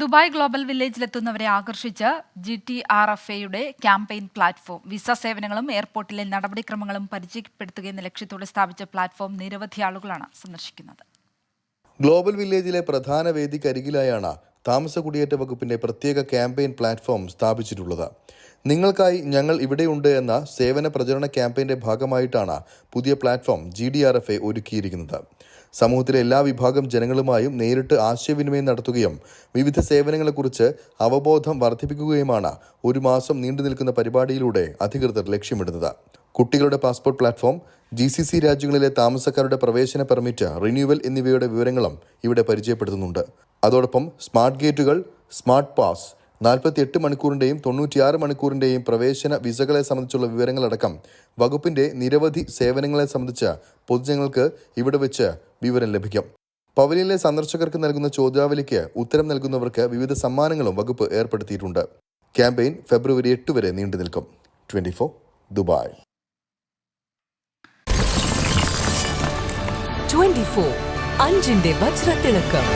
Dubai global വില്ലേജിലെത്തുന്നവരെ ആകർഷിച്ച് G T R F എയുടെ ക്യാമ്പയിൻ പ്ലാറ്റ്ഫോം. വിസ സേവനങ്ങളും എയർപോർട്ടിലെ നടപടിക്രമങ്ങളും പരിചയപ്പെടുത്തുക എന്ന ലക്ഷ്യത്തോടെ സ്ഥാപിച്ച പ്ലാറ്റ്ഫോം നിരവധി ആളുകളാണ് സന്ദർശിക്കുന്നത്. ഗ്ലോബൽ വില്ലേജിലെ പ്രധാന വേദിക്കരികിലായാണ് താമസ കുടിയേറ്റ വകുപ്പിന്റെ പ്രത്യേക ക്യാമ്പയിൻ പ്ലാറ്റ്ഫോം സ്ഥാപിച്ചിട്ടുള്ളത്. നിങ്ങൾക്കായി ഞങ്ങൾ ഇവിടെയുണ്ട് എന്ന സേവന പ്രചരണ ക്യാമ്പയിന്റെ ഭാഗമായിട്ടാണ് പുതിയ platform G D R F A ഒരുക്കിയിരിക്കുന്നത്. സമൂഹത്തിലെ എല്ലാ വിഭാഗം ജനങ്ങളുമായും നേരിട്ട് ആശയവിനിമയം നടത്തുകയും വിവിധ സേവനങ്ങളെക്കുറിച്ച് അവബോധം വർദ്ധിപ്പിക്കുകയുമാണ് ഒരു മാസം നീണ്ടു നിൽക്കുന്ന പരിപാടിയിലൂടെ അധികൃതർ ലക്ഷ്യമിടുന്നത്. കുട്ടികളുടെ passport platform G C C രാജ്യങ്ങളിലെ താമസക്കാരുടെ പ്രവേശന പെർമിറ്റ് റിന്യൂവൽ എന്നിവയുടെ വിവരങ്ങളും ഇവിടെ പരിചയപ്പെടുത്തുന്നുണ്ട്. അതോടൊപ്പം സ്മാർട്ട് ഗേറ്റുകൾ സ്മാർട്ട് പാസ് നാൽപ്പത്തിയെട്ട് മണിക്കൂറിന്റെയും തൊണ്ണൂറ്റിയാറ് മണിക്കൂറിന്റെയും പ്രവേശന വിസകളെ സംബന്ധിച്ചുള്ള വിവരങ്ങളടക്കം വകുപ്പിന്റെ നിരവധി സേവനങ്ങളെ സംബന്ധിച്ച് പൊതുജനങ്ങൾക്ക് ഇവിടെ വെച്ച് വിവരം ലഭിക്കും. പവലിയനിലെ സന്ദർശകർക്ക് നൽകുന്ന ചോദ്യാവലിക്ക് ഉത്തരം നൽകുന്നവർക്ക് വിവിധ സമ്മാനങ്ങളും വകുപ്പ് ഏർപ്പെടുത്തിയിട്ടുണ്ട്. ക്യാമ്പയിൻ ഫെബ്രുവരി എട്ട് വരെ നീണ്ടു നിൽക്കും. Twenty Dubai. 24 അഞ്ചിന്റെ വജ്രത്തിളക്കം.